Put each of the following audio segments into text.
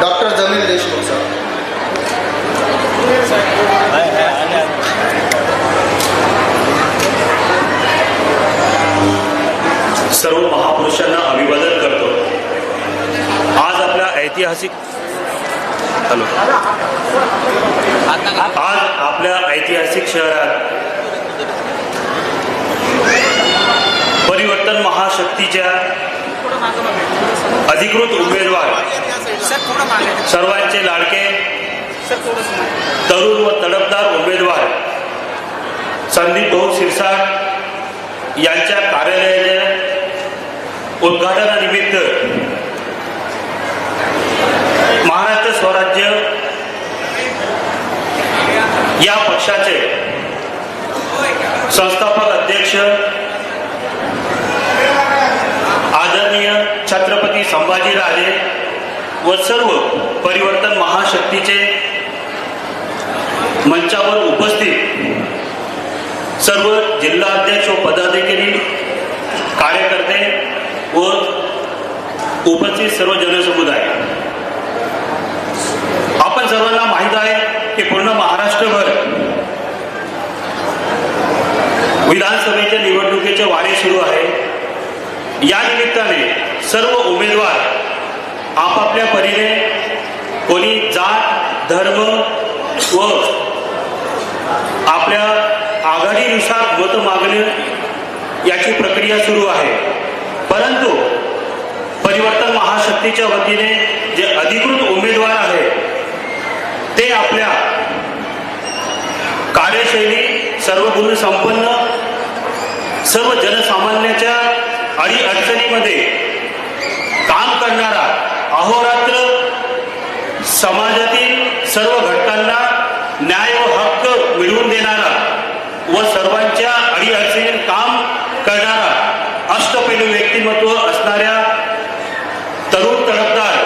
Doctor Jamil Deshmukh sir. सर्व महापुरुषांना अभिवादन करतो. आज आपल्या ऐतिहासिक हॅलो. आज आपल्या ऐतिहासिक शहरात परिवर्तन महाशक्तीच्या अधिकृत उमेदवार सर्वांचे लाडके तरुण व तडफदार उमेदवार संदीप भाऊ शिरसाट यांच्या कार्यालयाच्या उद्घाटनानिमित्त महाराष्ट्र स्वराज्य या पक्षाचे संस्थापक अध्यक्ष आदरणीय छत्रपती संभाजीराजे व सर्व परिवर्तन महाशक्तीचे मंचावर उपस्थित सर्व जिल्हाध्यक्ष व पदाधिकारी कार्यकर्ते व उपस्थित सर्व जनसमुदाय. आपण सर्वांना माहीत आहे की पूर्ण महाराष्ट्रभर विधानसभेच्या निवडणुकीचे वारे सुरू आहे. या निमित्ताने सर्व उमेदवार आपापल्या परीने कोणी जात धर्म व आपल्या आघाडीनुसार मत मागणे याची प्रक्रिया सुरू आहे. परंतु परिवर्तन महाशक्तीच्या वतीने जे अधिकृत उमेदवार आहे ते आपल्या कार्यशैली सर्व गुण संपन्न सर्व जनसामान्याच्या अडीअडचणीमध्ये काम करणारा अहोरात्र समाजातील सर्व घटकांना न्याय व हक्क मिळवून देणारा व सर्वांच्या अडीअडचणीत काम करणारा अष्टपैलू व्यक्तिमत्व असणाऱ्या तरुण तडफदार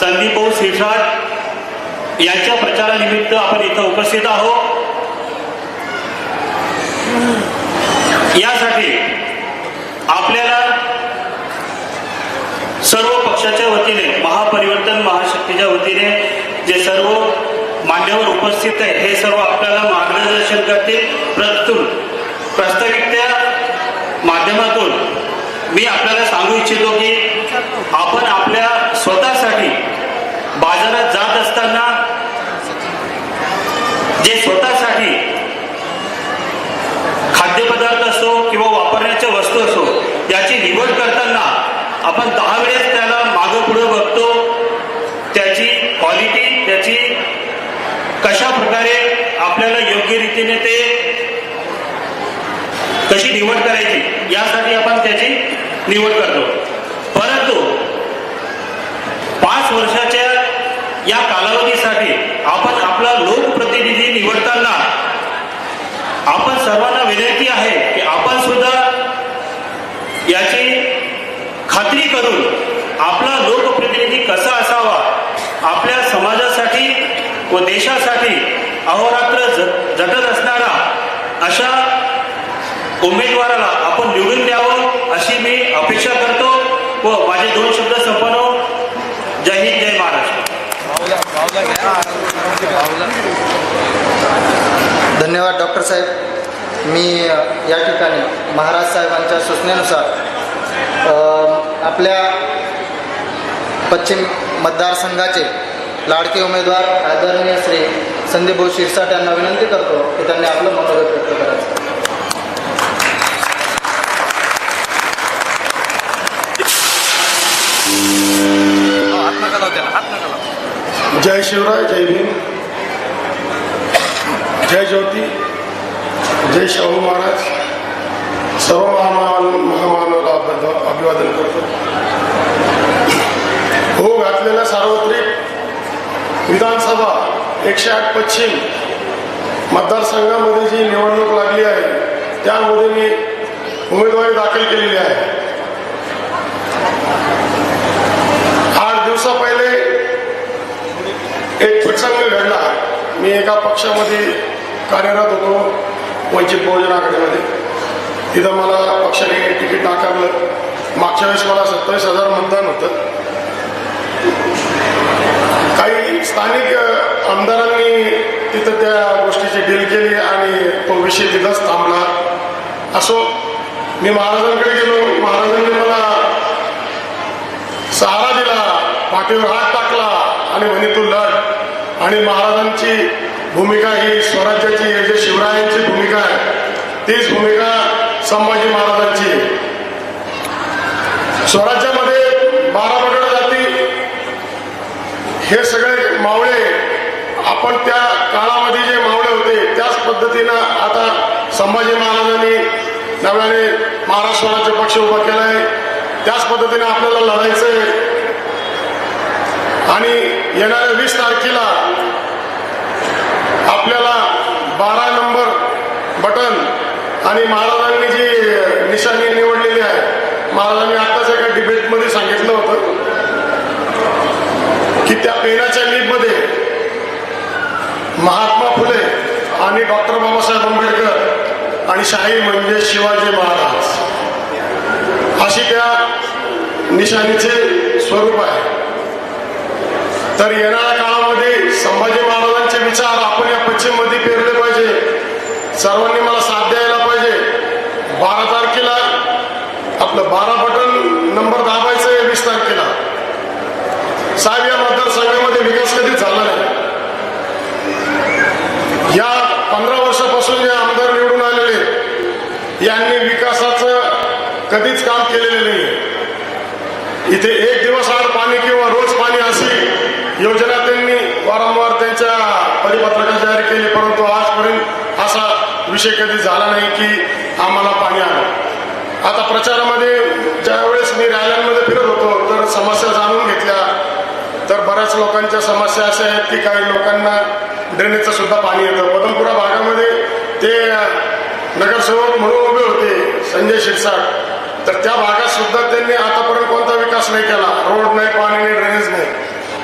संदीप शिरसाट यांच्या प्रचारानिमित्त आपण इथं उपस्थित आहोत. यासाठी आपल्याला सर्व पक्षाच्या वतीने महापरिवर्तन महाशक्तीच्या वतीने जे सर्व मान्यवर उपस्थित आहे हे सर्व आपल्याला मार्गदर्शन करतील. प्रस्तुत प्रास्ताविकत्या माध्यमातून मी आपल्याला सांगू इच्छितो की आपण आपल्या स्वतःसाठी बाजारात जात असताना जे स्वतःसाठी खाद्यपदार्थ असो किंवा वापरण्याच्या वस्तू असो याची निवड करताना आपण दहा वेळेस त्याला मागं पुढं बघतो. त्याची क्वालिटी त्याची कशा प्रकारे आपल्याला योग्य रीतीने ते कशी निवड करायची यासाठी आपण त्याची निवड करतो. परंतु पाच वर्षाच्या या कालावधीसाठी आपण आपला लोकप्रतिनिधी निवडताना आपण सर्वांना विनंती आहे की आपण सुद्धा याची खात्री करून आपला लोकप्रतिनिधी कसा असावा आपल्या समाजासाठी व देशासाठी अहोरात्र झ- झटत असणारा अशा उमेदवाराला आपण निवडून द्यावं अशी मी अपेक्षा करतो व माझे दोन शब्द संपन्न जय हिंद जय महाराष्ट्र. धन्यवाद डॉक्टर साहेब. मी या ठिकाणी महाराज साहेबांच्या सूचनेनुसार आपल्या पश्चिम मतदारसंघाचे लाडके उमेदवार आदरणीय श्री संदीप भाऊ शिरसाट यांना विनंती करतो की त्यांनी आपलं मनोगत व्यक्त करायचं. जय शिवराय जय भीम जय ज्योती जय शाहू महाराज सर्व महामान बांधव अभिवादन करतो. हो घातलेल्या सार्वत्रिक विधानसभा एकशे आठ पश्चिम मतदारसंघामध्ये जी निवडणूक लागली आहे त्यामध्ये मी उमेदवारी दाखल केलेली आहे. आठ दिवसा पहिले एक प्रसंग घडला. मी एका पक्षामध्ये कार्यरत होतो वंचित बहुजन आघाडीमध्ये. तिथं मला पक्षाने तिकीट नाकारलं. मागच्या वेळेस मला सत्तावीस हजार मतदान होतं. काही स्थानिक आमदारांनी तिथं त्या गोष्टीची डील केली आणि तो विषय तिथंच थांबला. असो मी महाराजांकडे गेलो. महाराजांनी मला सहारा दिला पाठीवर हात टाकला आणि म्हणे तू लढ. आणि महाराजांची भूमिका ही स्वराज्याची जे शिवरायांची भूमिका आहे तीच भूमिका संभाजी महाराजांची. स्वराज्यामध्ये बारा बगड जाती. हे सगळे मावळे आपण त्या काळामध्ये जे मावळे होते त्याच पद्धतीनं आता संभाजी महाराजांनी नव्याने महाराष्ट्र स्वराज्य पक्ष उभा केलाय. त्याच पद्धतीने आपल्याला लढायचंय. आणि येणाऱ्या वीस तारखेला आपल्याला बारा नंबर बटन आणि महाराजांनी जी निशाणी निवडलेली आहे महाराजांनी आताच एका डिबेटमध्ये सांगितलं होतं की त्या पेनाच्या लीगमध्ये महात्मा फुले आणि डॉक्टर बाबासाहेब आंबेडकर आणि शाही म्हणजे शिवाजी महाराज. अशी त्या निशाणीचे स्वरूप आहे. तर येणाऱ्या काळामध्ये संभाजी महाराजांचे विचार आपण या पश्चिममध्ये पेरले पाहिजे. सर्वांनी मला साध्य द्यायला पाहिजे बारा तारखेला आपलं बारा बटन नंबर दाबायचं वीस तारखेला. साहेब या मतदारसंघामध्ये विकास कधीच झाला नाही. या पंधरा वर्षापासून जे आमदार निवडून आलेले यांनी विकासाचं कधीच काम केलेलं नाही इथे एक दिवस आड पाणी किंवा रोज पाणी अशी योजना त्यांनी वारंवार त्यांच्या परिपत्रकात जाहीर केली परंतु आजपर्यंत असा विषय कधी झाला नाही की आम्हाला पाणी आलं. आता प्रचारामध्ये ज्यावेळेस मी रॅल्यांमध्ये फिरत होतो तर समस्या जाणून घेतल्या. तर बऱ्याच लोकांच्या समस्या अशा आहेत की काही लोकांना ड्रेनेजचं सुद्धा पाणी येतं. पदमपुरा भागामध्ये ते नगरसेवक म्हणून उभे होते संजय शिरसाट. तर त्या भागात सुद्धा त्यांनी आतापर्यंत कोणता विकास नाही केला. रोड नाही पाणी नाही ड्रेनेज नाही.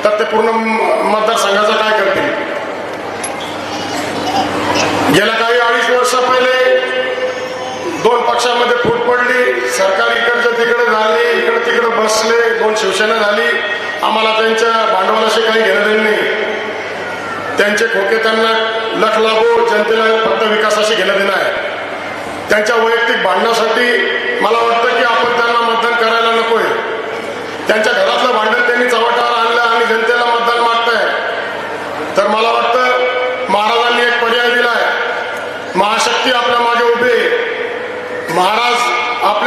तर ते पूर्ण म- काय करतील? गेल्या काही अडीच वर्ष पहिले दोन पक्षामध्ये फूट पडली. सरकार इकडचं तिकडे झाली इकडे तिकडे बसले दोन शिवसेना झाली. आम्हाला त्यांच्या भांडवलाशी काही घेणं देणं नाही. त्यांचे खोके त्यांना लख लाभो जनतेला फक्त विकासाशी घेणं देणं आहे. त्यांच्या वैयक्तिक भांडणासाठी मला वाटतं की आपण त्यांना मतदान करायला नकोय. त्यांच्या घरातलं भांडण त्यांनी चव्हाट्यावर आणलं आणि जनतेला मतदान मागताय. तर मला वाटतं महाराजांनी एक पर्याय दिलाय. महाशक्ती आपल्या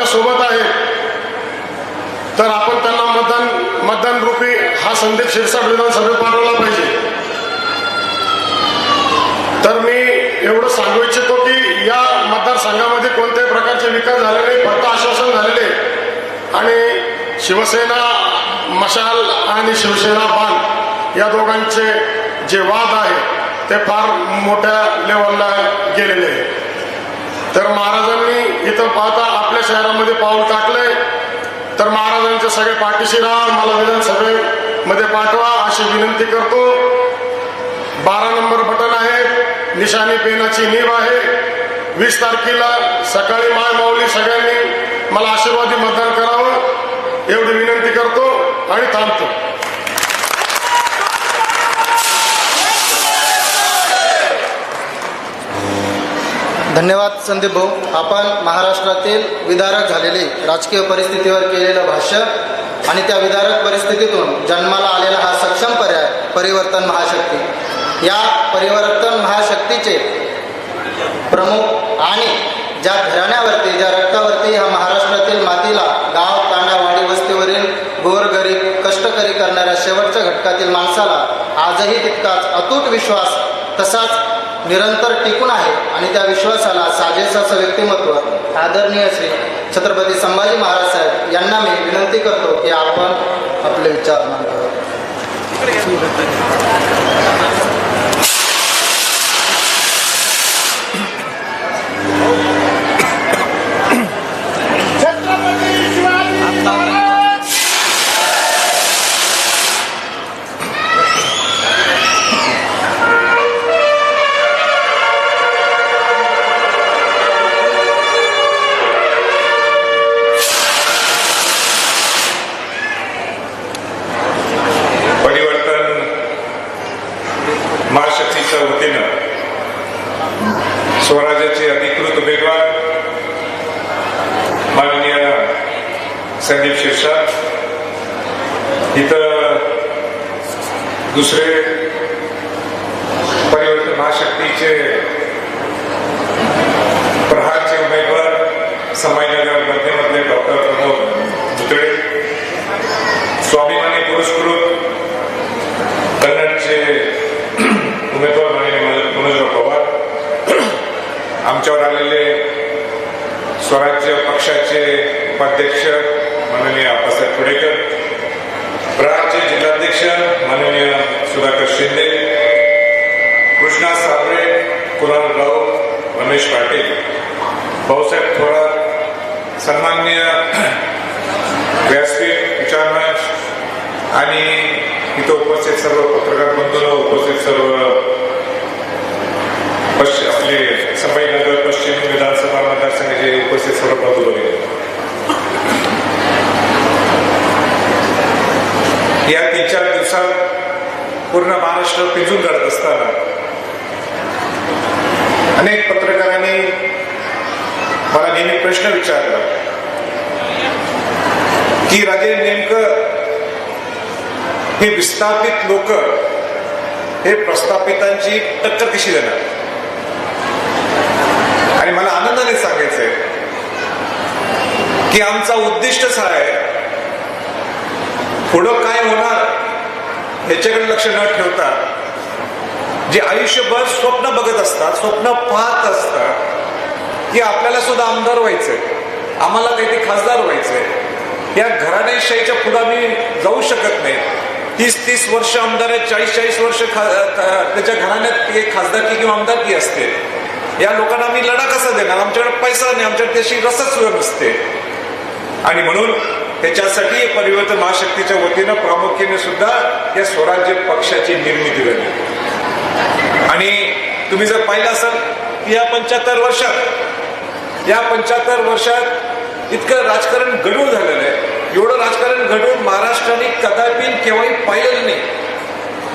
आपल्यासोबत आहे. तर आपण त्यांना मतदान मतदान रूपी हा संदेश शिरसा विधानसभेत पाठवला पाहिजे. तर मी एवढं सांगू इच्छितो की या मतदारसंघामध्ये कोणत्याही प्रकारचे विकास झाले नाही फक्त आश्वासन झालेले आणि शिवसेना मशाल आणि शिवसेना बाण या दोघांचे जे वाद आहे ते फार मोठ्या लेवलला गेलेले आहे. तर महाराजांनी इथं पाहता आपल्या शहरामध्ये पाऊल टाकलंय. तर महाराजांच्या सगळे पाठीशी राहा मला विधानसभेमध्ये पाठवा अशी विनंती करतो. बारा नंबर बटन आहे. निशाणी पेनाची नीव आहे. वीस तारखेला सकाळी माय माऊली सगळ्यांनी मला आशीर्वादी मतदान करावं एवढी विनंती करतो आणि थांबतो. धन्यवाद संदीप भाऊ. आपण महाराष्ट्रातील विदारक झालेली राजकीय परिस्थितीवर केलेलं भाष्य आणि त्या विदारक परिस्थितीतून जन्माला आलेला हा सक्षम पर्याय परिवर्तन महाशक्ती. या परिवर्तन महाशक्तीचे प्रमुख आणि ज्या घराण्यावरती ज्या रक्तावरती ह्या महाराष्ट्रातील मातीला गाव तांडा वाडी वस्तीवरील गोरगरीब कष्टकरी करणाऱ्या शेवटच्या घटकातील माणसाला आजही तितकाच अतूट विश्वास तसाच निरंतर टिकून आहे आणि त्या विश्वासाला साजेस असं व्यक्तिमत्व आदरणीय श्री छत्रपती संभाजी महाराज साहेब यांना मी विनंती करतो की आपण आपले विचार मांडावे इथं दुसरे परिवर्तन महाशक्तीचे प्रहारचे उमेदवार संभाजीनगर मध्यमधले डॉक्टर प्रमोद दुतडे स्वाभिमानी पुरस्कृत कन्नडचे उमेदवार माननीय मनोजराव पवार आमच्यावर आलेले स्वराज्य पक्षाचे उपाध्यक्ष माननीय आप्पासाहेब पुडेकर माननीय सुधाकर शिंदे कृष्णा साबळे कुणाल राऊत रमेश पाटील. भाऊसाहेब थोरात सन्मान्य व्यासपीठ विचारमंच आणि इथं उपस्थित सर्व पत्रकार बंधूंनो उपस्थित सर्व पश्चिम आपले संभाजीनगर पश्चिम विधानसभा मतदारसंघाचे उपस्थित सर्व बंधू भगिनी या तीन चार दिवसात पूर्ण पिंजून काढत असताना अनेक पत्रकारांनी मला नेहमी प्रश्न विचारला की राजे नेमकं हे विस्थापित लोक हे प्रस्थापितांची टक्कर कशी देणार? आणि मला आनंदाने सांगायचंय की आमचा उद्दिष्टच हा आहे पुढं काय होणार ह्याच्याकडे लक्ष न ठेवता जे आयुष्यभर स्वप्न बघत असतात स्वप्न पाहत असतात की आपल्याला सुद्धा आमदार व्हायचंय. आम्हाला काहीतरी खासदार व्हायचंय. या घराणेशाहीच्या पुढे आम्ही जाऊ शकत नाही. तीस तीस वर्ष आमदार आहेत चाळीस चाळीस वर्ष खा- त्याच्या घराण्यात खासदारकी किंवा आमदारकी असते. या लोकांना आम्ही लढा कसा देणार? आमच्याकडे पैसा नाही आमच्याकडे त्याची रसच सुद्धा नसते. आणि म्हणून त्याच्यासाठी परिवर्तन महाशक्तीच्या वतीनं प्रामुख्याने सुद्धा या स्वराज्य पक्षाची निर्मिती झाली. आणि तुम्ही जर पाहिलं असाल की या पंच्याहत्तर वर्षात या पंच्याहत्तर वर्षात इतकं राजकारण गडूळ झालेलं आहे. एवढं राजकारण घडून महाराष्ट्राने कदापि केव्हाही पाहिलेलं नाही.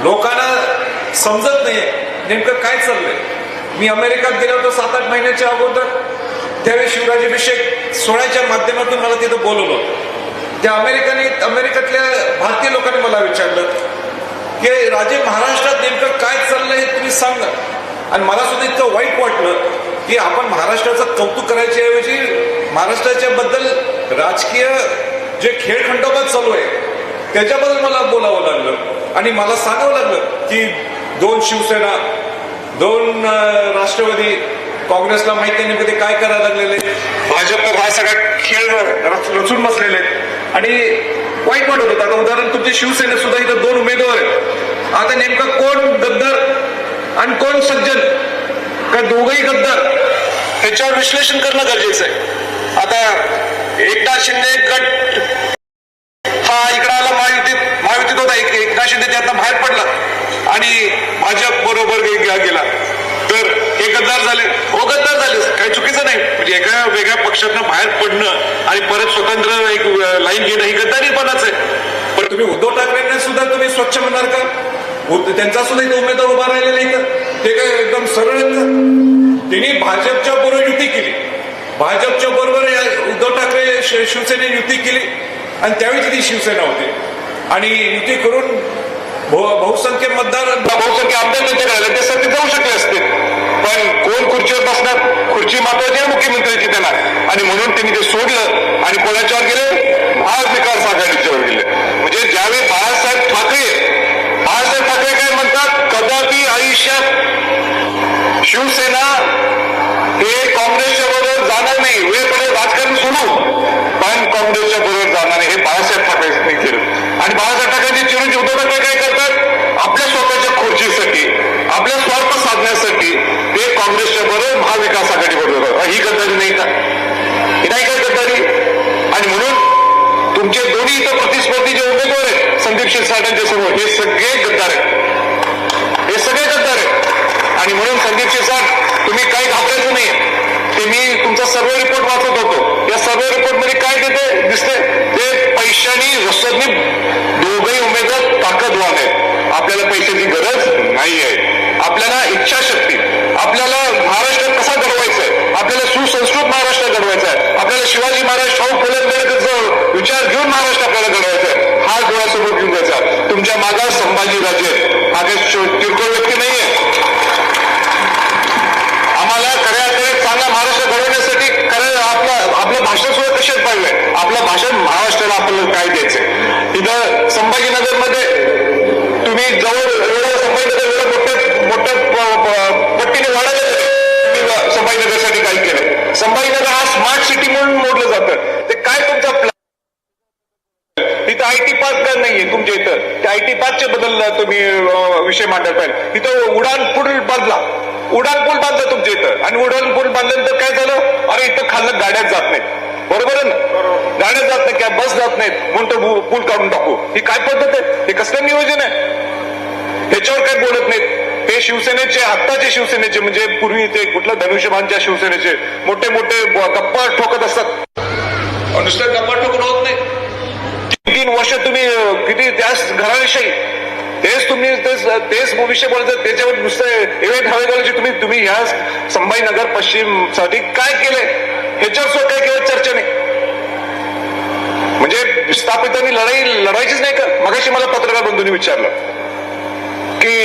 लोकांना समजत नाही नेमकं काय चाललंय. मी अमेरिकात गेलो होतो सात आठ महिन्याच्या अगोदर. त्यावेळी शिवराजाभिषेक सोहळ्याच्या माध्यमातून मला तिथं बोलवलं होतं. त्या अमेरिकेने अमेरिकेतल्या भारतीय लोकांनी मला विचारलं की राजे महाराष्ट्रात नेमकं काय चाललंय हे तुम्ही सांगा आणि मला सुद्धा इतकं वाईट वाटलं की आपण महाराष्ट्राचं कौतुक करायच्या ऐवजी महाराष्ट्राच्या बद्दल राजकीय जे खेळखंडोबा चालू आहे त्याच्याबद्दल मला बोलावं लागलं. आणि मला सांगावं लागलं की दोन शिवसेना दोन राष्ट्रवादी काँग्रेसला माहिती नाही ते काय करायला लागलेले भाजप हा सगळा खेळ रचून बसलेले आहेत. आणि वाईट वाटत होतं. आता उदाहरण तुमच्या शिवसेनेत सुद्धा इथं दोन उमेदवार आहेत. आता नेमका कोण गद्दार आणि कोण सज्जन? का दोघही गद्दार? ह्याच्यावर विश्लेषण करणं गरजेचं आहे. आता एकनाथ शिंदे गट हा इकडे आला महायुतीत महायुतीत होता. एक एकनाथ शिंदे त्यातनं बाहेर पडला. आणि भाजप बरोबर गेला. तर हे गद्दार झाले. हो गद्दार झाले. काही चुकीचं नाही. म्हणजे एका वेगळ्या पक्षातनं बाहेर पडणं आणि परत स्वतंत्र एक लाईन घेणं ही गद्दारीपणाच आहे. पण तुम्ही उद्धव ठाकरेंना सुद्धा तुम्ही स्वच्छ म्हणणार का? त्यांचा सुद्धा इथं उमेदवार उभा राहिलेला इथं ते काय एकदम सरळ का? त्यांनी भाजपच्या बरोबर युती केली. भाजपच्या बरोबर उद्धव ठाकरे शिवसेने युती केली. आणि त्यावेळी ती शिवसेना होती. आणि युती करून बहु- बहुसंख्य मतदार बहुसंख्य आमदार त्यांच्या राहिले ते सत्तेत जाऊ शकले असते. पण कोण खुर्चीवर बसणार? खुर्ची महत्वाची आहे मुख्यमंत्र्यांची त्यांना. आणि म्हणून त्यांनी ते सोडलं आणि कोणाच्यावर गेले? महाविकास आघाडीच्यावर गेले. म्हणजे ज्यावेळी बाळासाहेब ठाकरे बाळासाहेब ठाकरे काय म्हणतात? कदापि आयुष्यात शिवसेना हे काँग्रेसच्या बरोबर जाणार नाही. वेळ पडेल राजकारण सोडू. पण काँग्रेसच्या बरोबर जाणार नाही. हे बाळासाहेब ठाकरेंनी केलं. आणि बाळासाहेब ठाकरेंचे चिरंजीव काँग्रेसच्या बरोबर महाविकास आघाडी बरोबर ही गद्दारी नाही का? ही नाही काय गद्दारी? आणि म्हणून तुमचे दोन्ही इथं प्रतिस्पर्धी जे उमेदवार आहेत संदीप शिरसाटांच्या समोर हे सगळे गद्दार आहेत. हे सगळे गद्दार आहेत. आणि म्हणून संदीप शिरसाट तुम्ही काही घाबरायचं नाही ते मी तुमचा सर्व रिपोर्ट वाचत होतो. या सर्व रिपोर्टमध्ये काय देते दिसते ते पैशानी रसदनी दोघही उमेदवार ताकदवान आहेत. आपल्याला पैशाची गरज नाही आहे आपल्याला इच्छाशक्ती. आपल्याला महाराष्ट्र कसा घडवायचा आहे आपल्याला सुसंस्कृत महाराष्ट्र घडवायचा आहे आपल्याला शिवाजी महाराज शाहू फुले विचार घेऊन महाराष्ट्र आपल्याला घडवायचा आहे हा डोळ्यासमोर घेऊन जायचा. तुमच्या मागा संभाजी राजे. आहेत. हा काही किरकोळ व्यक्ती नाहीये. आम्हाला खऱ्या अर्थाने चांगला महाराष्ट्र घडवण्यासाठी खरं आपलं आपलं भाषण सुद्धा कशात पाहिलंय? आपलं भाषण महाराष्ट्राला आपल्याला काय द्यायचंय? इथं संभाजीनगरमध्ये तुम्ही जवळ आयटी पार्कच्या बद्दल तुम्ही विषय मांडायला पाहिजे तिथं उडान पूल बांधला. उडान पूल बांधला तुमच्या इथं. आणि उडान पूल बांधल्यानंतर काय झालं? अरे इथं खाल्लं गाड्याच जात नाहीत. बरोबर आहे ना? गाड्या जात नाही किंवा बस जात नाहीत. म्हणून तो पूल काढून टाकू. ही काय पद्धत आहे? हे कसलं नियोजन आहे? त्याच्यावर काय बोलत नाहीत. ते शिवसेनेचे आत्ताचे शिवसेनेचे म्हणजे पूर्वी ते कुठलं धनुष्यबाणच्या शिवसेनेचे मोठे मोठे गप्पा ठोकत असतात. नुसतं गप्पा ठोकून होत नाही तीन वर्ष तुम्ही किती त्याच घराविषयी तेच तुम्ही तेच तेच विषय बोलतात त्याच्यावर नुसतं इव्हेंट हवेगावची तुम्ही तुम्ही ह्या संभाजीनगर पश्चिमसाठी काय केलंय? ह्याच्यावर सुद्धा काय केलं चर्चा नाही. म्हणजे विस्थापितांनी लढाई लढायचीच नाही का? मगाशी मला पत्रकार बंधूंनी विचारलं की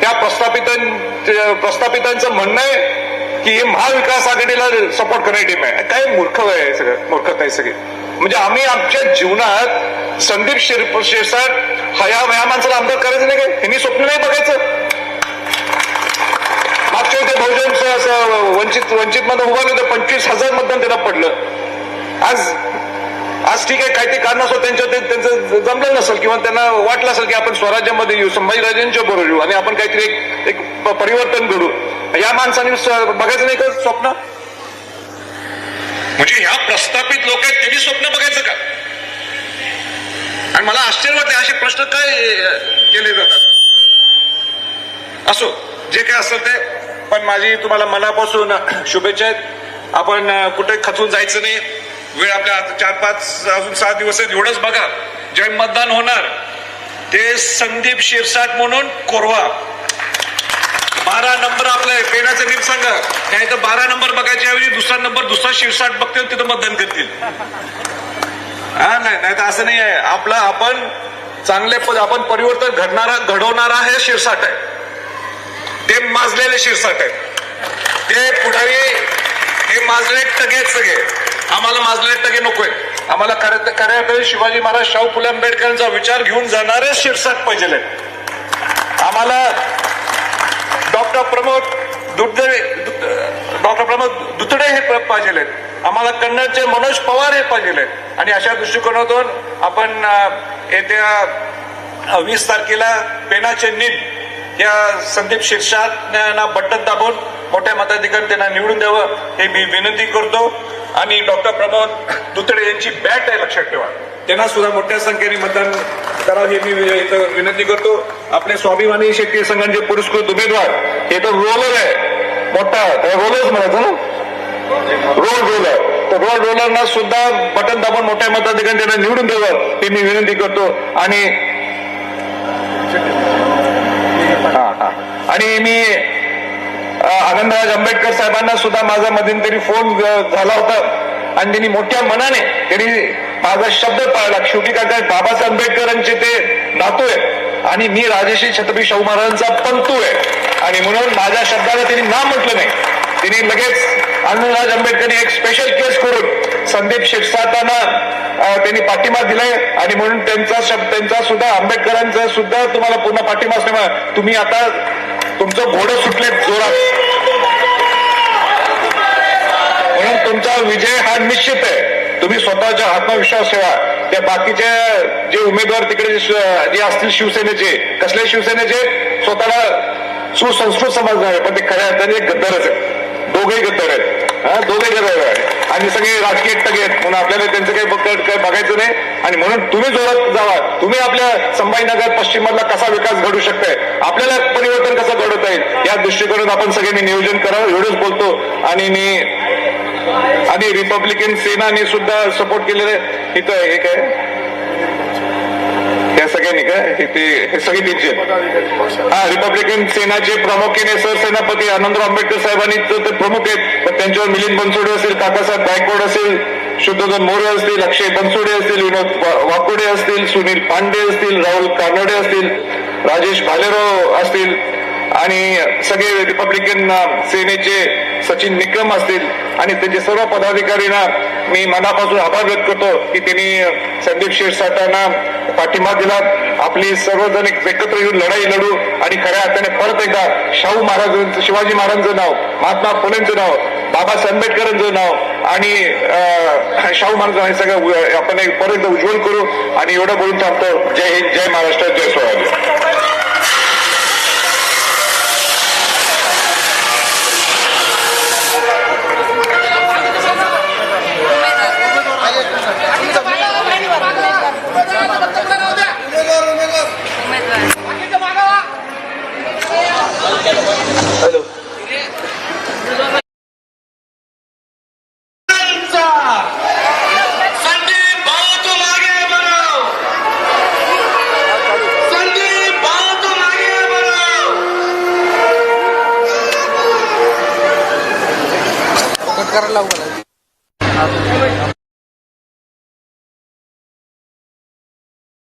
त्या प्रस्थापितां प्रस्थापितांचं म्हणणं आहे की हे महाविकास आघाडीला सपोर्ट करणारी टीम आहे. काय मूर्ख आहे सगळं मूर्खता आहे सगळी. म्हणजे आम्ही आमच्या जीवनात संदीप शिर शिरसाट हा या या माणसाला आमदार करायचं नाही काय? यांनी स्वप्न नाही बघायचं. मागच्या वेळी बहुजन वंचित वंचित मध्ये उभारले होते पंचवीस हजार मतदान त्यांना पडलं. आज आज ठीक आहे काही ते कारण असो त्यांच्या त्यांचं जमलं नसेल किंवा त्यांना वाटलं असेल की आपण स्वराज्यामध्ये येऊ संभाजीराजांच्या बरोबर येऊ आणि आपण काहीतरी एक एक परिवर्तन घडू. या माणसाने बघायचं नाही का स्वप्न? म्हणजे ह्या प्रस्थापित लोक आहेत त्यांनी स्वप्न बघायचं का? आणि मला आश्चर्य वाटते असे प्रश्न काय केले जातात? असो जे काय असेल ते पण माझी तुम्हाला मनापासून शुभेच्छा आहेत. आपण कुठे खचून जायचं नाही. वेळ आपल्या चार पाच अजून सहा दिवस आहेत एवढंच बघा. जे मतदान होणार ते संदीप शिरसाट म्हणून कोरवा. बारा नंबर आपल्या पेनाचं नीट सांगा. नाही तर बारा नंबर बघायच्या ऐवजी दुसरा नंबर दुसरा शिरसाट बघतील तिथं मतदान करतील. हा नाही नाही तर असं नाही आहे आपलं आपण चांगले पद आपण परिवर्तन घडणारा घडवणारा हे शिरसाट आहे. ते माजलेले शिरसाट आहेत. ते पुढारी हे माजले टगे आहेत सगळे. आम्हाला माजले टगे नकोय. आम्हाला खरं खऱ्या वेळी शिवाजी महाराज शाहू फुले आंबेडकरांचा विचार घेऊन जाणारे शिरसाट पाहिजे आम्हाला डॉक्टर प्रमोद दुधडे डॉक्टर प्रमोद दुतडे हे पाहिजे आहेत. आम्हाला कन्नडचे मनोज पवार हे पाहिजे आहेत. आणि अशा दृष्टिकोनातून आपण येत्या वीस तारखेला पेनाचे नीट या संदीप शिरसाट बटन दाबून मोठ्या मताधिकारी त्यांना निवडून द्यावं हे मी विनंती करतो. आणि डॉक्टर प्रमोद दुतडे यांची बॅट आहे लक्षात ठेवा. त्यांना सुद्धा मोठ्या संख्येने मतदान करावं हे मी इथं विनंती करतो. आपले स्वाभिमानी शेतकरी संघांचे पुरस्कृत उमेदवार हे तर रोलर आहे. मोठा त्याला रोलच म्हणायचं ना? रोल रोलर तर रोल रोलरना सुद्धा बटन दाबून मोठ्या मताधिकारी त्यांना निवडून द्यावं हे मी विनंती करतो. आणि हा आणि मी आनंदराज आंबेडकर साहेबांना सुद्धा माझा मध्यंतरी फोन झाला होता. आणि त्यांनी मोठ्या मनाने त्यांनी माझा शब्द पाळला शेवटी काय काय बाबासाहेब आंबेडकरांचे ते नातू आहे आणि मी राजेश्री छत्रपती शाहू महाराजांचा पंतू आहे. आणि म्हणून माझ्या शब्दाला त्यांनी ना म्हटलं नाही. त्यांनी लगेच आनंदराज आंबेडकरने एक स्पेशल केस करून संदीप शिरसाटांना त्यांनी पाठिंबा दिलाय. आणि म्हणून त्यांचा शब्द त्यांचा सुद्धा आंबेडकरांचा सुद्धा तुम्हाला पूर्ण पाठिंबा असल्यामुळे तुम्ही आता तुमचं घोडं सुटले जोरात. म्हणून तुमचा विजय हा निश्चित आहे. तुम्ही स्वतःच्या आत्मविश्वास ठेवा. त्या बाकीचे जे उमेदवार तिकडे जे असतील शिवसेनेचे कसल्या शिवसेनेचे स्वतःला सुसंस्कृत समजणार पण ते खऱ्या अर्थाने एक गद्दारच दोघेही गद्दार आहेत. हा दोघे गद्दार आहेत. आणि सगळे राजकीय टगे आहेत. म्हणून आपल्याला त्यांचं काही फक्त काही बघायचं नाही. आणि म्हणून तुम्ही जोरात जावा. तुम्ही आपल्या संभाजीनगर पश्चिममधला कसा विकास घडू शकताय? आपल्याला परिवर्तन कसं घडवता येईल? या दृष्टिकोनात आपण सगळ्यांनी नियोजन करावं. एवढंच बोलतो. आणि मी आणि रिपब्लिकन सेनाने सुद्धा सपोर्ट केलेलं आहे. इथं हे काय या सगळ्यांनी काय हे ते हे सगळे त्यांचे हा रिपब्लिकन सेनाचे प्रामुख्याने सरसेनापती आनंदराव आंबेडकर साहेबांनी ते प्रमुख आहेत. पण त्यांच्यावर मिलिंद बनसोडे असेल काकासाहेब गायकवाड असेल शुद्धोधन मोरे असतील अक्षय बनसोडे असतील विनोद वा- वाकोडे असतील सुनील पांडे असतील राहुल कानडे असतील राजेश भालेराव असतील आणि सगळे रिपब्लिकन सेनेचे सचिन निकम असतील. आणि त्यांचे सर्व पदाधिकारींना मी मनापासून आभार व्यक्त करतो की त्यांनी संदीप शिरसाटांना पाठिंबा दिला. आपली सर्वजण एक एकत्र येऊन लढाई लढू आणि खऱ्या अर्थाने परत एकदा शाहू महाराजांचं शिवाजी महाराजांचं नाव महात्मा फुलेंचं नाव बाबासाहेब आंबेडकरांचं नाव आणि शाहू महाराज हे सगळं उ- आपण एक परत उज्ज्वल करू आणि एवढं बोलून थांबतो. जय हिंद जय महाराष्ट्र जय स्वराज